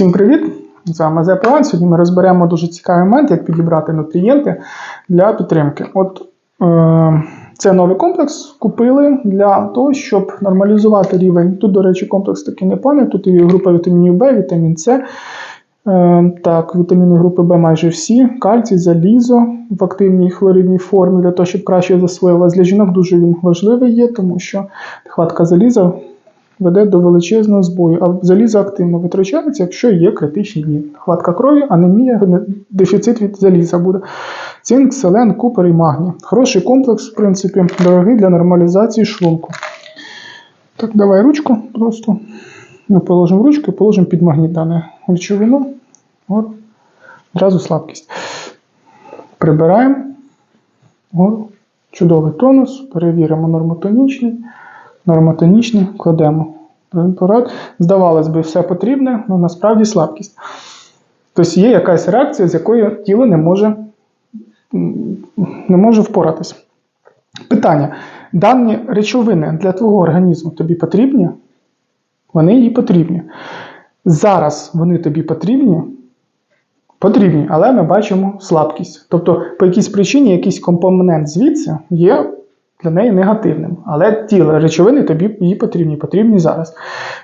Всім привіт! З вами ЗПОН. Сьогодні ми розберемо дуже цікавий момент, як підібрати нутрієнти для підтримки. От е, це новий комплекс купили для того, щоб нормалізувати рівень. Тут, до речі, комплекс такий непоганий. Тут і група вітамінів Б, вітамін С. Е, так, вітаміни групи Б майже всі, кальцій, залізо в активній хлоридній формі для того, щоб краще засвоювалося. Для жінок дуже він важливий є, тому що нехватка заліза веде до величезного збою, а залізо активно витрачається, якщо є критичні дні. Нехватка крові, анемія, дефіцит від заліза буде. Цинк, селен, купер і магній. Хороший комплекс, в принципі, дорогий для нормалізації шлунку. Так, давай ручку просто. Ми положимо ручку і положимо під магніт дане речовину. От. Одразу слабкість. Прибираємо. От. Чудовий тонус. Перевіримо нормотонічний. Нормотонічний кладемо. Препарат. Здавалось би, все потрібне, але насправді слабкість. Тобто є якась реакція, з якою тіло не може, не може впоратися. Питання: дані речовини для твого організму тобі потрібні? Вони їй потрібні. Зараз вони тобі потрібні? Потрібні, але ми бачимо слабкість. Тобто, по якійсь причині якийсь компонент звідси є для неї негативним. Але тіло речовини тобі їй потрібні, потрібні зараз.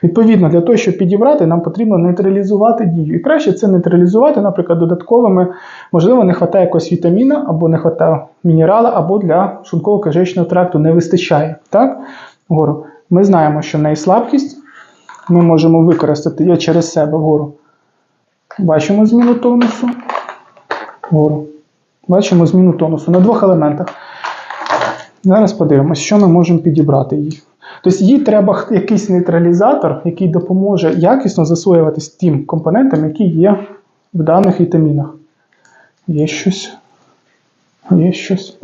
Відповідно, для того, щоб підібрати, нам потрібно нейтралізувати дію. І краще це нейтралізувати, наприклад, додатковими, можливо, не вистачає якогось вітаміна, або не вистачає мінерала, або для шлунково-кишечного тракту не вистачає. Так? Вгору. Ми знаємо, що в неї слабкість. Ми можемо використати її через себе вгору. Бачимо зміну тонусу. Вгору. Бачимо зміну тонусу на двох елементах. Зараз подивимося, що ми можемо підібрати їй. Тобто їй треба якийсь нейтралізатор, який допоможе якісно засвоюватись тим компонентам, які є в даних вітамінах. Є щось. Є щось.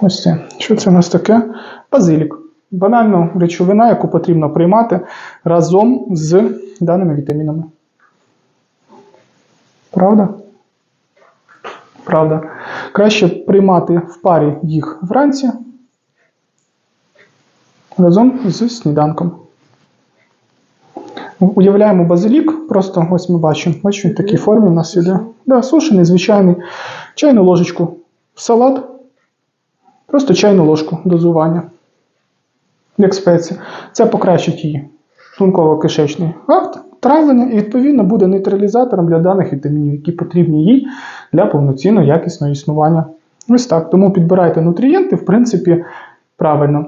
Ось це. Що це у нас таке? Базилік. Банальна речовина, яку потрібно приймати разом з даними вітамінами. Правда? Правда. Краще приймати в парі їх вранці разом з сніданком. Уявляємо базилік, просто ось ми бачимо, бачимо, в такій формі у нас іде. Да, сушений, звичайний, чайну ложечку салат, просто чайну ложку дозування, як спеція. Це покращить її шлунково-кишечний акт, травлення і, відповідно, буде нейтралізатором для даних вітамінів, які потрібні їй для повноцінного якісного існування. Ось так. Тому підбирайте нутрієнти, в принципі, правильно.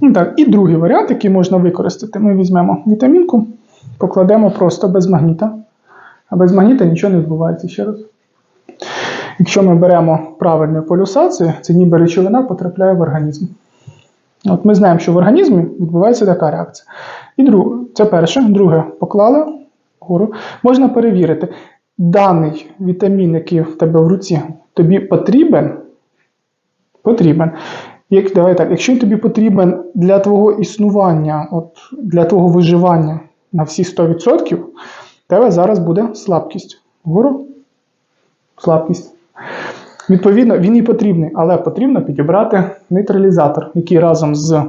Ну, Так, і другий варіант, який можна використати, ми візьмемо вітамінку, покладемо просто без магніта. А без магніта нічого не відбувається ще раз. Якщо ми беремо правильну полюсацію, це ніби речовина потрапляє в організм. От ми знаємо, що в організмі відбувається така реакція. І друге, це перше. Друге, поклали вгору. Можна перевірити, даний вітамін, який в тебе в руці, тобі потрібен. Потрібен. Як, давай так, якщо тобі потрібен для твого існування, от, для твого виживання на всі 100%, в тебе зараз буде слабкість. Вгору слабкість. Відповідно, він і потрібний, але потрібно підібрати нейтралізатор, який разом з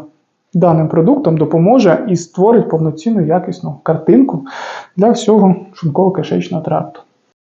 даним продуктом допоможе і створить повноцінну якісну картинку для всього шлунково-кишечного тракту.